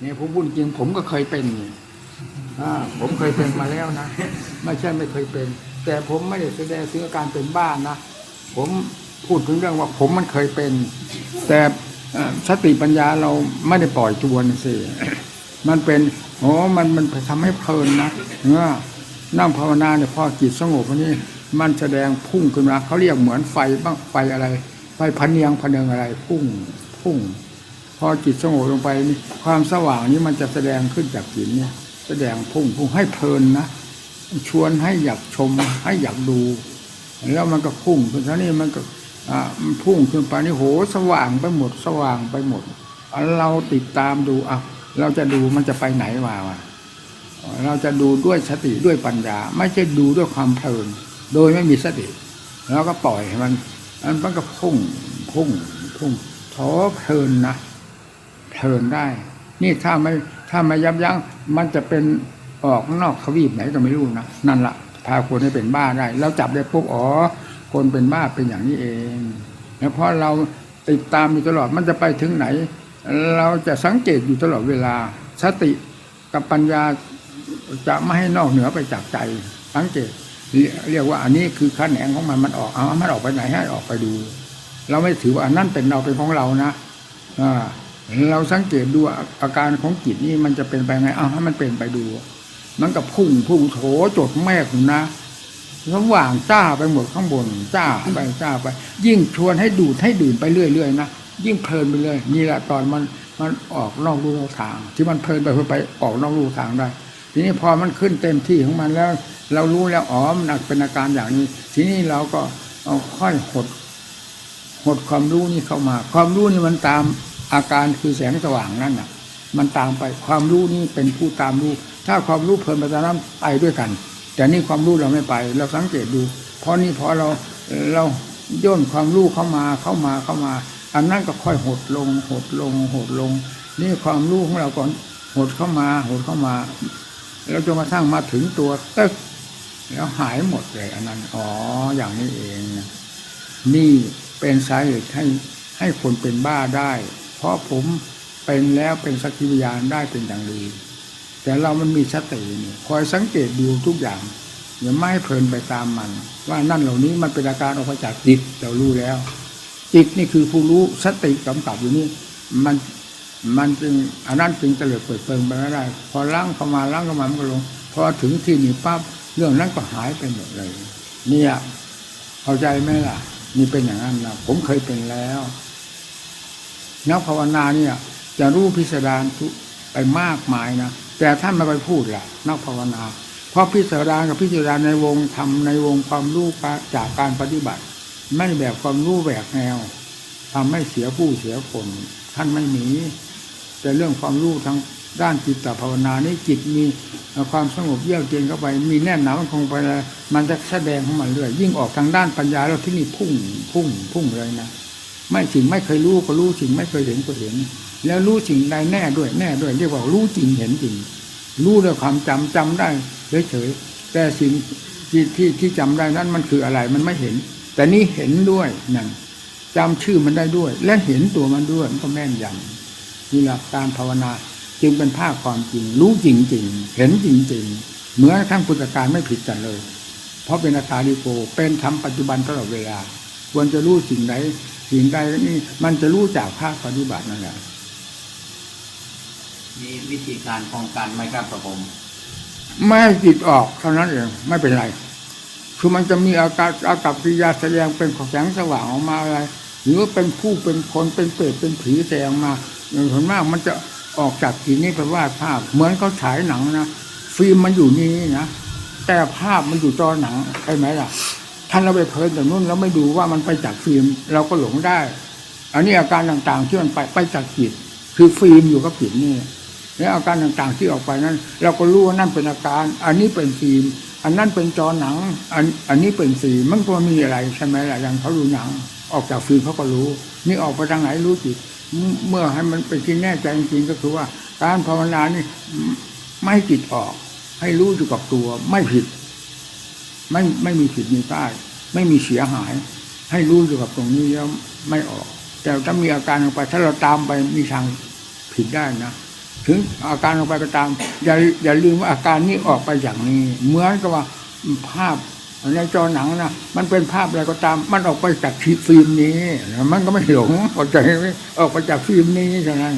เนี่ยผมพูดจริงผมก็เคยเป็นนี่อ่าผมเคยเป็นมาแล้วนะไม่ใช่ไม่เคยเป็น แต่ผมไม่ได้แสดงถึงอาการเป็นบ้านะผมพูดถึงเรื่องว่าผมมันเคยเป็น แต่เอ่อสติปัญญาเราไม่ได้ปล่อยตัวนะสิมันเป็นโอ้มันมันทำให้เพลินนะเออนั่งภาวนาเนี่ยพอจิตสงบวันนี้มันแสดงพุ่งขึ้นมาเขาเรียกเหมือนไฟบ้างไฟอะไรไฟพันเนียงพันเนียงอะไร พุ่งพุ่ง พอจิตสงบลงไปนี่ความสว่างนี้มันจะแสดงขึ้นจากจิตเนี่ย แสดงพุ่งพุ่งให้เพลินนะชวนให้อยากชมให้อยากดู แล้วมันก็พุ่งขึ้นท่านี้มันก็อ่ามันพุ่งขึ้นไปนี่โหสว่างไปหมดสว่างไปหมด เราติดตามดูอะเราจะดูมันจะไปไหนมาวะเราจะดูด้วยสติด้วยปัญญา ไม่ใช่ดูด้วยความเพลิน โดยไม่มีสติแล้วก็ปล่อยให้มันมันก็พุ่งพุ่งพุ่งท้อเพลินนะ เพลินได้ นี่ถ้าไม่ถ้าไม่ยับยั้งมันจะเป็นออกนอกทวีปไหนก็ไม่รู้นะนั่นละพาคนให้เป็นบ้าได้แล้วจับได้ปุ๊บอ๋อคนเป็นบ้าเป็นอย่างนี้เองแล้วเพราะเราติดตามอยู่ตลอดมันจะไปถึงไหน เราจะสังเกตอยู่ตลอดเวลา สติกับปัญญาจะไม่ให้นอกเหนือไปจากใจ สังเกต เรียเรียกว่าอันนี้คือขั้นแหนงของมันมันออกเอามันออกไปไหนให้ออกไปดู เราไม่ถือว่าอันนั้นเป็นเราเป็นของเรานะอ่า เราสังเกตดูอาการของจิตนี่มันจะเป็นไปไงเอาให้มันเป็นไปดู มันก็พุ่งพุ่งโถจดแม่คุณนะสว่างจ้าไปหมดข้างบนจ้าไปจ้าไป ยิ่งชวนให้ดูดให้ดื่มไปเรื่อยๆนะยิ่งเพลินไปเลย นี่แหละตอนมันมันออกนอกรูนอกทาง ที่มันเพลินไปเพไปออกนอกรูทางได้ ทีนี้พอมันขึ้นเต็มที่ของมันแล้ว เรารู้แล้วอ๋อมันเป็นอาการอย่างนี้ ทีนี้เราก็เอาค่อยหด หดความรู้นี่เข้ามา ความรู้นี่มันตาม อาการคือแสงสว่างนั่นน่ะ มันตามไปความรู้นี่เป็นผู้ตามรู้ ถ้าความรู้เพลินไปตามนั้นไปด้วยกัน แต่นี่ความรู้เราไม่ไป เราสังเกตดู เพราะนี่พอเราเราย่นความรู้เข้ามาเข้ามาเข้ามา อันนั้นก็ค่อยหดลง หดลง หดลง นี่ความรู้ของเราก่อนหดเข้ามา หดเข้ามา แล้วจนกระทั่งมาถึงตัวตึกแล้วหายหมดเลยอันนั้นอ๋ออย่างนี้เอง นี่เป็นสาเหตุให้ให้คนเป็นบ้าได้ เพราะผมเป็นแล้วเป็นสักขีพยานได้เป็นอย่างดีแต่เรามันมีสตินี่คอยสังเกตดูทุกอย่างอย่าไม่เพลินไปตามมัน ว่านั่นเหล่านี้มันเป็นอาการออกมาจากจิตเรารู้แล้ว จิตนี่คือผู้รู้สติกำกับอยู่นี่มันมันจึงอันนั้นจึงเตลิดเปิดเปิงไปไม่ได้ พอล้างเข้ามาล้างเข้ามามันก็ลงพอถึงที่นี่ปั๊บเรื่องนั้นก็หายไปหมดเลย เนี่ยเข้าใจไหมล่ะ นี่เป็นอย่างนั้นนะผมเคยเป็นแล้ว นักภาวนาเนี่ย จะรู้พิสดารไปมากมายนะแต่ท่านไม่ไปพูดล่ะ นักภาวนา เพราะพิสดารกับพิสดารในวงทำในวงความรู้จากการปฏิบัติ ไม่แบบความรู้แหวกแนวทำให้เสียผู้เสียคนท่านไม่มีแต่เรื่องความรู้ทางด้านจิตตภาวนานี่จิตมีความสงบเยือกเย็นเข้าไป มีแน่นหนามันคงไปเลยมันจะแสดงของมันเรื่อยยิ่งออกทางด้านปัญญาแล้วที่นี่พุ่งพุ่งพุ่งเลยนะ ไม่สิ่งไม่เคยรู้ก็รู้สิ่งไม่เคยเห็นก็เห็น แล้วรู้สิ่งใดแน่ด้วยแน่ด้วยเรียกว่ารู้จริงเห็นจริง รู้ด้วยความจำจำได้เฉยๆแต่สิ่งที่ที่ที่จำได้นั้นมันคืออะไรมันไม่เห็น แต่นี่เห็นด้วยนั่นจำชื่อมันได้ด้วย และเห็นตัวมันด้วยมันก็แม่นยำนี่แหละการภาวนาจึงเป็นภาคความจริง รู้จริงๆ เห็นจริงๆ เหมือนทั้งพุทธการไม่ผิดกันเลย เพราะเป็นอาคาลิโกเป็นธรรมปัจจุบันตลอดเวลา ควรจะรู้สิ่งใด สิ่งใดนี่มันจะรู้จากภาคปฏิบัตินั่นแหละมีวิธีการป้องกันไหมครับครับผมไม่ให้จิตออกเท่านั้นเองไม่เป็นไร คือมันจะมีอาการอากับกิริยาแสดงเป็นของแสงสว่างออกมาอะไร หรือว่าเป็นผู้เป็นคนเป็นเปรตเป็นผีแสดงมาอย่างส่วนมากมันจะออกจากจิตนี้ไปวาดภาพ เหมือนเขาฉายหนังนะฟิล์มมันอยู่นี่นะแต่ภาพมันอยู่จอหนังใช่ไหมล่ะ ท่านเราไปเพลินแต่นู้นแล้วไม่ดูว่ามันไปจากฟิล์มเราก็หลงได้ อันนี้อาการต่างๆที่มันไปไปจากจิตคือฟิล์มอยู่กับจิตนี่แล้วอาการต่างๆที่ออกไปนั้น เราก็รู้ว่านั่นเป็นอาการ อันนี้เป็นฟิล์มอันนั้นเป็นจอหนัง อันอันนี้เป็นสีมันก็มีอะไรใช่ไหมล่ะอย่างเขาดูหนัง ออกจากฟิล์มเขาก็รู้ นี่ออกไปทางไหนรู้จิตเมื่อให้มันเป็นที่แน่ใจจริงก็คือว่า การภาวนานี่ไม่จิตออก ให้รู้อยู่กับตัวไม่ผิด ไม่ไม่มีผิดมีพลาดไม่มีเสียหาย ให้รู้อยู่กับตรงนี้แล้วไม่ออก แต่ถ้ามีอาการออกไป ถ้าเราตามไปมีทางผิดได้นะถึงอาการออกไปก็ตามอย่าอย่าลืมว่าอาการนี้ออกไปอย่างนี้ เหมือนกับว่าภาพในจอหนังนะมันเป็นภาพอะไรก็ตาม มันออกไปจากฟิล์มนี้ มันก็ไม่หลงเข้าใจไหมออกไปจากฟิล์มนี้เท่านั้น